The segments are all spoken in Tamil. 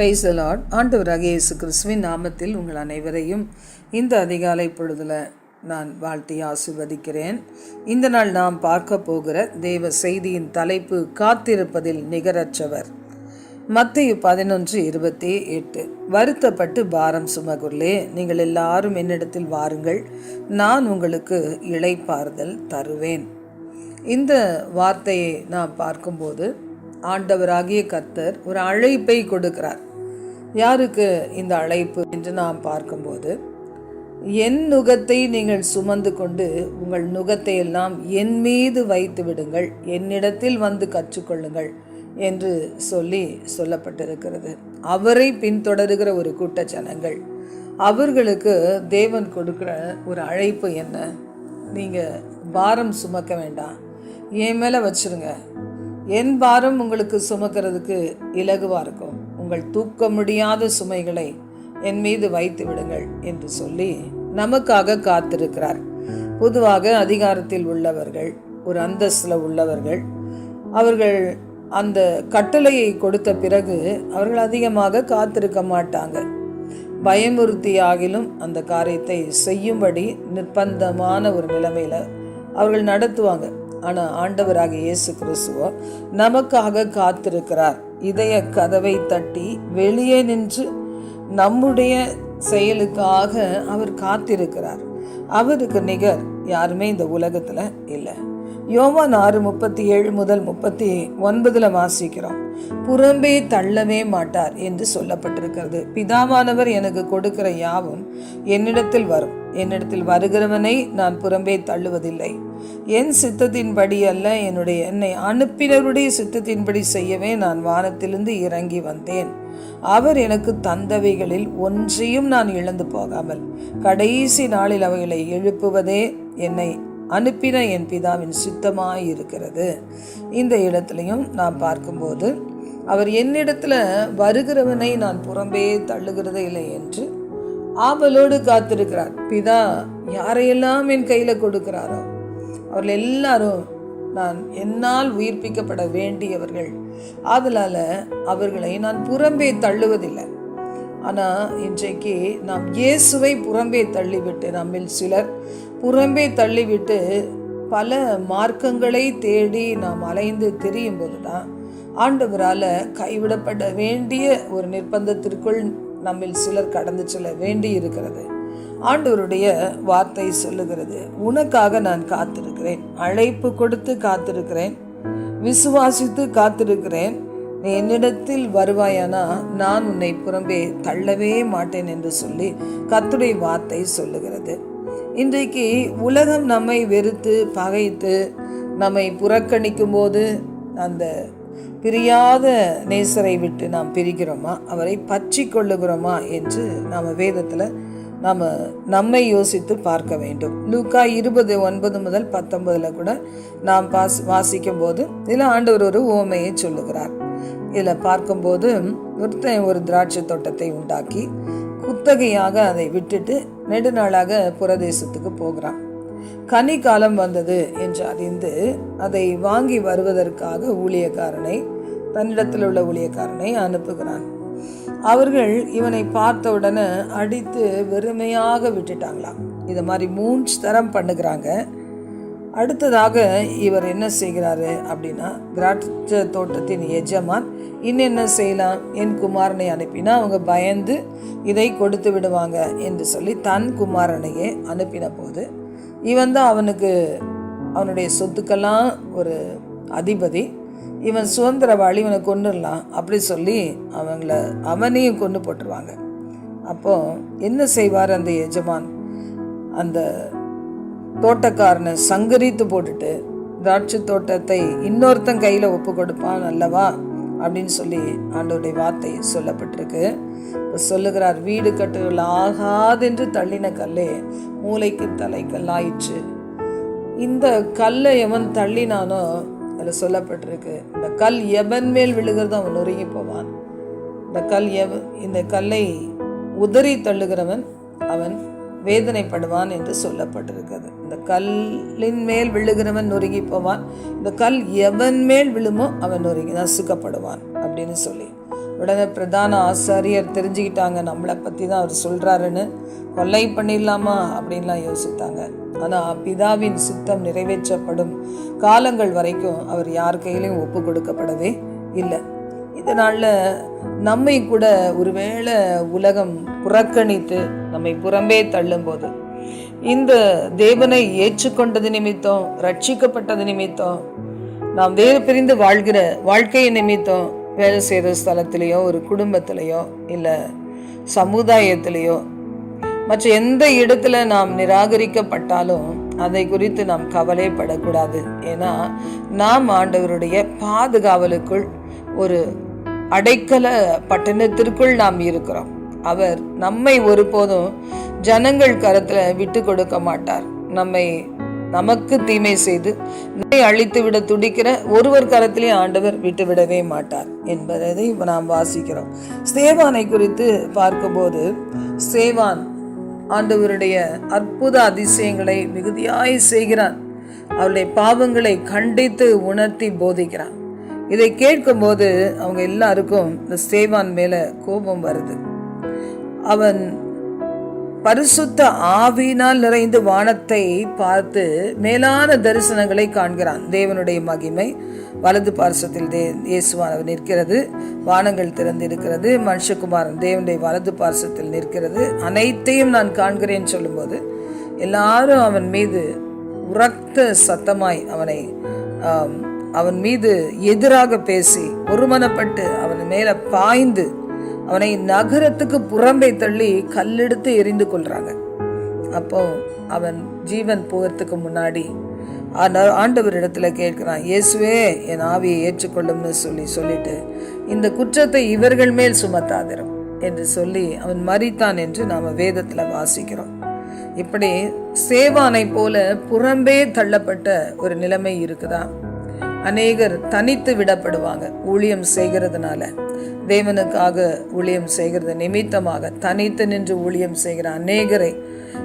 பிரைஸ் லார்ட் ஆண்டவராக இயேசு கிறிஸ்துவின் நாமத்தில் உங்கள் அனைவரையும் இந்த அதிகாலை பொழுதில் நான் வாழ்த்தி ஆசிர்வதிக்கிறேன். இந்த நாள் நாம் பார்க்க போகிற தேவ செய்தியின் தலைப்பு காத்திருப்பதில் நிகரற்றவர். மத்திய பதினொன்று இருபத்தி எட்டு. வருத்தப்பட்டு பாரம் சுமகுள்ளே நீங்கள் எல்லாரும் என்னிடத்தில் வாருங்கள் நான் உங்களுக்கு இழைப்பாறுதல் தருவேன். இந்த வார்த்தையை நாம் பார்க்கும்போது ஆண்டவராகிய கர்த்தர் ஒரு அழைப்பை கொடுக்கிறார். யாருக்கு இந்த அழைப்பு என்று நாம் பார்க்கும்போது என் நுகத்தை நீங்கள் சுமந்து கொண்டு உங்கள் நுகத்தை எல்லாம் என் மீது வைத்து விடுங்கள் என்னிடத்தில் வந்து கற்றுக்கொள்ளுங்கள் என்று சொல்லி சொல்லப்பட்டிருக்கிறது. அவரை பின்தொடருகிற ஒரு கூட்ட ஜனங்கள் அவர்களுக்கு தேவன் கொடுக்குற ஒரு அழைப்பு என்ன? நீங்கள் பாரம் சுமக்க வேண்டாம். என் மேலே வச்சிருங்க. என் பாரம் உங்களுக்கு சுமக்கிறதுக்கு இலகுவாக இருக்கும். உங்கள் தூக்க முடியாத சுமைகளை என் மீது வைத்து விடுங்கள் என்று சொல்லி நமக்காக காத்திருக்கிறார். பொதுவாக அதிகாரத்தில் உள்ளவர்கள் ஒரு அந்தஸ்தில் உள்ளவர்கள் அவர்கள் அந்த கட்டளையை கொடுத்த பிறகு அவர்கள் அதிகமாக காத்திருக்க மாட்டாங்க. பயமுறுத்தியாகிலும் அந்த காரியத்தை செய்யும்படி நிர்பந்தமான ஒரு நிலைமையில் அவர்கள் நடத்துவாங்க. ஆனால் ஆண்டவராக இயேசு கிறிஸ்துவோ நமக்காக காத்திருக்கிறார். இதய கதவை தட்டி வெளியே நின்று நம்முடைய செயலுக்காக அவர் காத்திருக்கிறார். அவருக்கு நிகர் யாருமே இந்த உலகத்தில் இல்லை. யோவான் ஆறு முப்பத்தி ஏழு முதல் முப்பத்தி ஒன்பதில் வாசிக்கிறோம். புறம்பே தள்ளவே மாட்டார் என்று சொல்லப்பட்டிருக்கிறது. பிதாவானவர் எனக்கு கொடுக்கிற யாவும் என்னிடத்தில் வரும். என்னிடத்தில் வருகிறவனை நான் புறம்பே தள்ளுவதில்லை. என் சித்தத்தின்படி அல்ல என்னுடைய என்னை அனுப்பினருடைய சித்தத்தின்படி செய்யவே நான் வானத்திலிருந்து இறங்கி வந்தேன். அவர் எனக்கு தந்தவைகளில் ஒன்றையும் நான் இழந்து போகாமல் கடைசி நாளில் அவைகளை எழுப்புவதே என்னை அனுப்பின என் பிதாவின் சித்தமாய் இருக்கிறது இந்த இடத்துலையும் நாம் பார்க்கும்போது அவர் என்னிடத்துல வருகிறவனை நான் புறம்பே தள்ளுகிறதே இல்லை என்று ஆவலோடு காத்திருக்கிறார். பிதா யாரையெல்லாம் என் கையில் கொடுக்கிறாரோ அவர்கள் எல்லாரும் நான் என்னால் உயிர்ப்பிக்கப்பட வேண்டியவர்கள். ஆதலால் அவர்களை நான் புறம்பே தள்ளுவதில்லை. ஆனால் இன்றைக்கு நாம் இயேசுவை புறம்பே தள்ளிவிட்டு நம்மில் சிலர் புறம்பே தள்ளிவிட்டு பல மார்க்கங்களை தேடி நாம் அலைந்து தெரியும் போது தான் ஆண்டவரால் கைவிடப்பட வேண்டிய ஒரு நிர்பந்தத்திற்குள் நம்மில் சிலர் கடந்து செல்ல வேண்டி இருக்கிறது ஆண்டவருடைய வார்த்தை சொல்லுகிறது. உனக்காக நான் காத்திருக்கிறேன். அழைப்பு கொடுத்து காத்திருக்கிறேன். விசுவாசித்து காத்திருக்கிறேன். நீ என்னிடத்தில் வருவாயானா? நான் உன்னை புறம்பே தள்ளவே மாட்டேன் என்று சொல்லி கத்துடைய வார்த்தை சொல்லுகிறது. இன்றைக்கு உலகம் நம்மை வெறுத்து பகைத்து நம்மை புறக்கணிக்கும் போது அந்த பிரியாத நேசரை விட்டு நாம் பிரிக்கிறோமா அவரை பற்றி கொள்ளுகிறோமா? என்று நாம் வேதத்தில் நாம் நம்மை யோசித்து பார்க்க வேண்டும். லூக்கா இருபது ஒன்பது முதல் பத்தொன்பதில் கூட நாம் பாஸ் வாசிக்கும் போது இதில் ஆண்டவர் ஒரு ஓமையை சொல்லுகிறார். இதில் பார்க்கும்போது ஒருத்தன் ஒரு திராட்சை தோட்டத்தை உண்டாக்கி குத்தகையாக அதை விட்டுட்டு நெடுநாளாக புரதேசத்துக்கு போகிறான். கனி காலம் வந்தது என்று அறிந்து அதை வாங்கி வருவதற்காக ஊழியக்காரனை தன்னிடத்தில் உள்ள ஊழியக்காரனை அனுப்புகிறான். அவர்கள் இவனை பார்த்த உடனே அடித்து வெறுமையாக விட்டுட்டாங்களாம். இதை மாதிரி மூன்று தரம் பண்ணுகிறாங்க. அடுத்ததாக இவர் என்ன செய்கிறாரு அப்படின்னா திராட்சை தோட்டத்தின் எஜமான் இன்னென்ன செய்யலாம்? என் குமாரனை அனுப்பினா அவங்க பயந்து இதை கொடுத்து விடுவாங்க என்று சொல்லி தன் குமாரனையே அனுப்பின போது இவன் தான் அவனுக்கு அவனுடைய சொத்துக்கெல்லாம் ஒரு அதிபதி. இவன் சுதந்திரவாளி இவனை கொண்டுடலாம் அப்படி சொல்லி அவங்கள அவனையும் கொண்டு போட்டுருவாங்க. அப்போ என்ன செய்வார் அந்த எஜமான்? அந்த தோட்டக்காரனை சங்கரித்து போட்டுட்டு திராட்சை தோட்டத்தை இன்னொருத்தன் கையில் ஒப்பு கொடுப்பான் அல்லவா? அப்படின்னு சொல்லி ஆண்டோடைய வார்த்தை சொல்லப்பட்டிருக்கு. இப்போ சொல்லுகிறார் வீடு கட்டுகள் ஆகாதென்று தள்ளின கல்லே மூளைக்கு தலை கல்லாயிற்று இந்த கல்லை எவன் தள்ளினானோ அதில் சொல்லப்பட்டிருக்கு. இந்த கல் எவன் மேல் விழுகிறதோ அவன் நொறுங்கி போவான். இந்த கல் எவ இந்த கல்லை உதறி தள்ளுகிறவன் அவன் வேதனைப்படுவான் என்று சொல்லப்பட்டிருக்கிறது. இந்த கல்லின் மேல் விழுகிறவன் நொறுங்கி போவான். இந்த கல் எவன் மேல் விழுமோ அவன் நொறுங்கி நசுக்கப்படுவான் அப்படின்னு சொல்லி. உடனே பிரதான ஆசாரியர் தெரிஞ்சுக்கிட்டாங்க. நம்மளை பற்றி தான் அவர் சொல்கிறாருன்னு கொள்ளை பண்ணிடலாமா? அப்படின்லாம் யோசித்தாங்க. ஆனால் பிதாவின் சித்தம் நிறைவேற்றப்படும் காலங்கள் வரைக்கும் அவர் யார் கையிலையும் ஒப்பு கொடுக்கப்படவே இல்லை. இதனால் நம்மை கூட ஒருவேளை உலகம் புறக்கணித்து நம்மை புறம்பே தள்ளும்போது இந்த தேவனை ஏற்றுக்கொண்டது நிமித்தம் ரட்சிக்கப்பட்டது நிமித்தம் நாம் வேறு பிரிந்து வாழ்கிற வாழ்க்கையை நிமித்தம் வேலை செய்கிற ஸ்தலத்திலையோ ஒரு குடும்பத்திலையோ இல்லை சமுதாயத்திலேயோ மற்ற எந்த இடத்துல நாம் நிராகரிக்கப்பட்டாலும் அதை குறித்து நாம் கவலைப்படக்கூடாது. ஏன்னா நாம் ஆண்டவருடைய பாதுகாவலுக்குள் ஒரு அடைக்கல பட்டணத்திற்குள் நாம் இருக்கிறோம். அவர் நம்மை ஒருபோதும் ஜனங்கள் கரத்தில் விட்டு கொடுக்க மாட்டார். நம்மை நமக்கு தீமை செய்து நம்மை அழித்து விட துடிக்கிற ஒருவர் கரத்திலே ஆண்டவர் விட்டுவிடவே மாட்டார் என்பதை நாம் வாசிக்கிறோம். சேவானை குறித்து பார்க்கும்போது சேவான் ஆண்டவருடைய அற்புத அதிசயங்களை மிகுதியாய் செய்கிறான். அவருடைய பாவங்களை கண்டித்து உணர்த்தி போதிக்கிறான். இதை கேட்கும்போது அவங்க எல்லாருக்கும் இந்த சேவான் மேல கோபம் வருது. அவன் பரிசுத்த ஆவியினால் நிறைந்து வானத்தை பார்த்து மேலான தரிசனங்களை காண்கிறான். தேவனுடைய மகிமை வலது பார்சத்தில் தே இயேசுவானவர் நிற்கிறது. வானங்கள் திறந்து இருக்கிறது மனுஷகுமாரன் தேவனுடைய வலது பார்சத்தில் நிற்கிறது. அனைத்தையும் நான் காண்கிறேன் சொல்லும்போது எல்லாரும் அவன் மீது உரத்த சத்தமாய் அவனை அவன் மீது எதிராக பேசி ஒருமனப்பட்டு அவன் மேல பாய்ந்து அவனை நகரத்துக்கு புறம்பே தள்ளி கல்லெடுத்து எரிந்து கொள்றாங்க. அப்போ அவன் ஜீவன் போகிறதுக்கு முன்னாடி ஆண்டவர் இடத்துல கேட்கிறான் இயேசுவே என் ஆவியை ஏற்றுக்கொள்ளும்னு சொல்லி சொல்லிட்டு இந்த குற்றத்தை இவர்கள் மேல் சுமத்தாதிரும் என்று சொல்லி அவன் மறித்தான் என்று நாம வேதத்துல வாசிக்கிறோம். இப்படி சேவானை போல புறம்பே தள்ளப்பட்ட ஒரு நிலைமை இருக்குதா? அநேகர் தனித்து விடப்படுவாங்க ஊழியம் செய்கிறதுனால. தேவனுக்காக ஊழியம் செய்கிறது நிமித்தமாக தனித்து நின்று ஊழியம் செய்கிற அநேகரை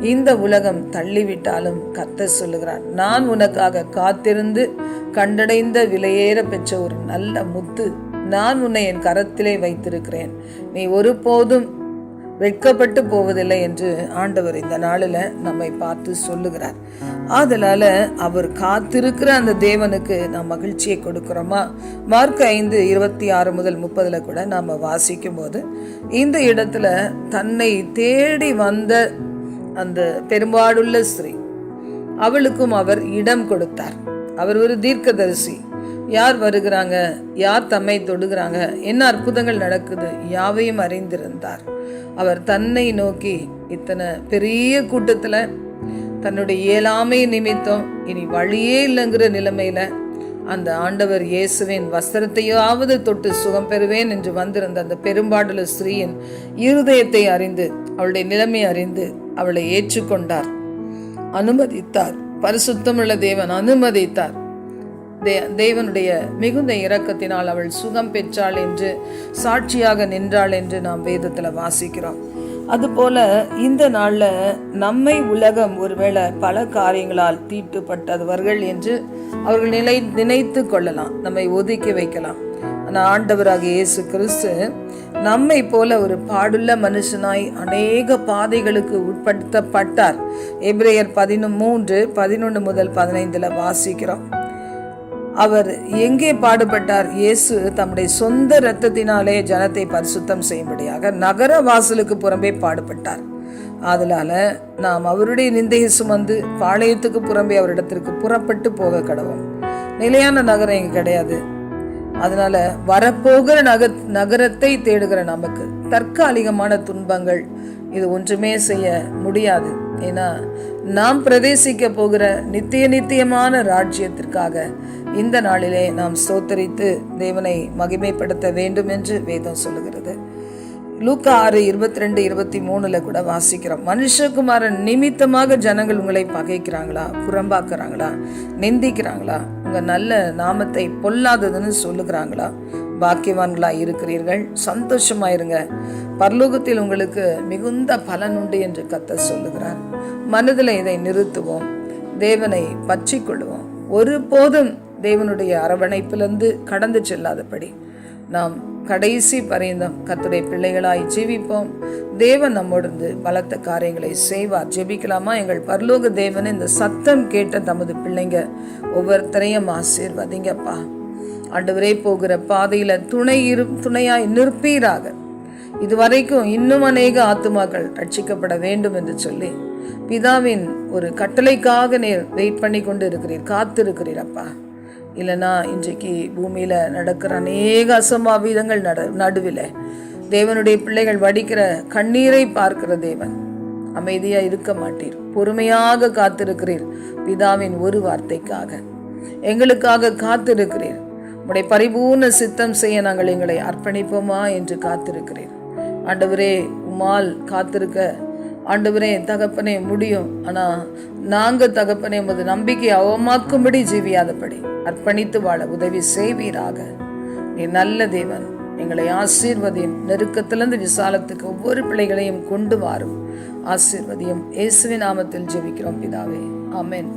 இந்த உலகம் தள்ளிவிட்டாலும் கத்த சொல்லுகிறார் நான் உனக்காக காத்திருந்து கண்டடைந்த விலையேற பெற்ற ஒரு நல்ல முத்து நான் உன்னை என் கரத்திலே வைத்திருக்கிறேன். நீ ஒருபோதும் வெட்கப்பட்டு போவதில்லை என்று ஆண்டவர் இந்த நாளில் நம்மை பார்த்து சொல்லுகிறார். ஆதலால அவர் காத்திருக்கிற அந்த தேவனுக்கு நாம் மகிழ்ச்சியை கொடுக்கிறோமா? மார்க் ஐந்து இருபத்தி ஆறு முதல் முப்பதுல கூட நாம் வாசிக்கும் போது இந்த இடத்துல தன்னை தேடி வந்த அந்த பெரும்பாடுள்ள ஸ்திரீ அவளுக்கும் அவர் இடம் கொடுத்தார். அவர் ஒரு தீர்க்கதரிசி. யார் வருகிறாங்க? யார் தம்மை தொடுகிறாங்க? என்ன அற்புதங்கள் நடக்குது? யாவையும் அறிந்திருந்தார். அவர் தன்னை நோக்கி இத்தனை பெரிய கூட்டத்தில் தன்னுடைய இயலாமை நிமித்தம் இனி வழியே இல்லைங்கிற நிலைமையில் அந்த ஆண்டவர் இயேசுவின் வஸ்திரத்தையாவது தொட்டு சுகம் பெறுவேன் என்று வந்திருந்த அந்த பெரும்பாடல ஸ்ரீயின் இருதயத்தை அறிந்து அவளுடைய நிலைமை அறிந்து அவளை ஏற்றுக்கொண்டார். அனுமதித்தார். பரிசுத்தமுள்ள தேவன் அனுமதித்தார். தே தேவனுடைய மிகுந்த இரக்கத்தினால் அவள் சுகம் பெற்றாள் என்று சாட்சியாக நின்றாள் என்று நாம் வேதத்தில் வாசிக்கிறோம். அதுபோல இந்த நாளில் நம்மை உலகம் ஒருவேளை பல காரியங்களால் தீட்டுப்பட்டவர்கள் என்று அவர்கள் நிலை நினைத்து கொள்ளலாம். நம்மை ஒதுக்கி வைக்கலாம். ஆனால் ஆண்டவராக இயேசு கிறிஸ்து நம்மை போல ஒரு பாடுள்ள மனுஷனாய் அநேக பாதைகளுக்கு உட்படுத்தப்பட்டார். எப்ரேயர் பதினொன்று மூன்று பதினொன்று முதல் பதினைந்தில் வாசிக்கிறோம். அவர் எங்கே பாடுபட்டார்? இயேசு தம்முடைய சொந்த இரத்தத்தினாலே ஜனத்தை பரிசுத்தம் செய்யும்படியாக நகர வாசலுக்கு புறம்பே பாடுபட்டார். அதனால நாம் அவருடைய நிந்தையை சுமந்து பாளையத்துக்கு புறம்பே அவரிடத்திற்கு புறப்பட்டு போக கடவோம். நிலையான நகரம் இங்கே கிடையாது. அதனால வரப்போகிற நக நகரத்தை தேடுகிற நமக்கு தற்காலிகமான துன்பங்கள் இது ஒன்றுமே செய்ய முடியாது. ஏன்னா நாம் பிரவேசிக்க போகிற நித்திய நித்தியமான ராஜ்யத்திற்காக இந்த நாளிலே நாம் ஸ்தோத்தரித்து தேவனை மகிமைப்படுத்த வேண்டும் என்று வேதம் சொல்லுகிறது. லூக்கா ஆறு இருபத்தி ரெண்டு இருபத்தி மூணுல கூட வாசிக்கிறோம். மனுஷகுமாரன் நிமித்தமாக ஜனங்கள் உங்களை பகைக்கிறாங்களா? புறம்பாக்குறாங்களா? நிந்திக்கிறாங்களா? உங்க நல்ல நாமத்தை பொல்லாததுன்னு சொல்லுகிறாங்களா? பாக்கியவான்களா இருக்கிறீர்கள். சந்தோஷமாயிருங்க. இருங்க பரலோகத்தில் உங்களுக்கு மிகுந்த பலன் உண்டு என்று கத்த சொல்லுகிறார். மனதில் இதை நிறுத்துவோம். தேவனை பற்றி கொள்வோம் ஒருபோதும் தேவனுடைய அரவணைப்பிலிருந்து கடந்து செல்லாதபடி. நாம் கடைசி பரியந்தம் கத்துடைய பிள்ளைகளாய் ஜீவிப்போம். தேவன் நம்மோடு பலத்த காரியங்களை செய்வார். ஜெபிக்கலாமா? எங்கள் பரலோக தேவன் இந்த சத்தம் கேட்ட தமது பிள்ளைங்க ஒவ்வொருத்தரையும் ஆசீர்வதிங்கப்பா. ஆண்டவரே போகிற பாதையில துணை இரு துணையாய் நிற்பீராக. இதுவரைக்கும் இன்னும் அநேக ஆத்துமாக்கள் ரட்சிக்கப்பட வேண்டும் என்று சொல்லி பிதாவின் ஒரு கட்டளைக்காக நேர் வெயிட் பண்ணி கொண்டு இருக்கிறீர். காத்திருக்கிறீர் அப்பா. இல்லைன்னா இன்றைக்கு பூமியில் நடக்கிற அநேக அசம்பாவிதங்கள் நட நடுவில் தேவனுடைய பிள்ளைகள் வடிக்கிற கண்ணீரை பார்க்கிற தேவன். அமைதியாக இருக்க மாட்டீர். பொறுமையாக காத்திருக்கிறீர் பிதாவின் ஒரு வார்த்தைக்காக. எங்களுக்காக காத்திருக்கிறீர். உடைய பரிபூர்ண சித்தம் செய்ய நாங்கள் எங்களை அர்ப்பணிப்போமா என்று காத்திருக்கிறேன் ஆண்டவரே உமால் காத்திருக்க ஆண்டவரே தகப்பனே முடியும். ஆனால் நாங்கள் தகப்பனே உமது நம்பிக்கை அவமாக்கும்படி ஜீவியாதபடி அர்ப்பணித்து வாழ உதவி செய்வீராக. நீ நல்ல தேவன். எங்களை ஆசீர்வதியும் நெருக்கத்திலிருந்து விசாலத்துக்கு ஒவ்வொரு பிள்ளைகளையும் கொண்டு வாரும். ஆசீர்வதியும் இயேசுவின் நாமத்தில் ஜெபிக்கிறோம் பிதாவே. ஆமென்.